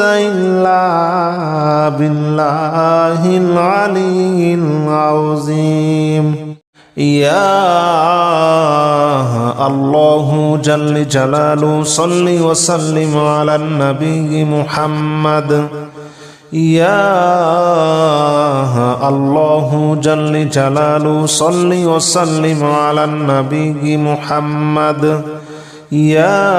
إلا بالله العلي العظيم. يا الله جل جلاله صل وسلم على النبي محمد. يا الله جل جلاله صل وسلم على النبي محمد. يا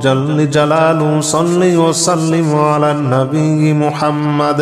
جل جلال صلی وسلم علی نبی محمد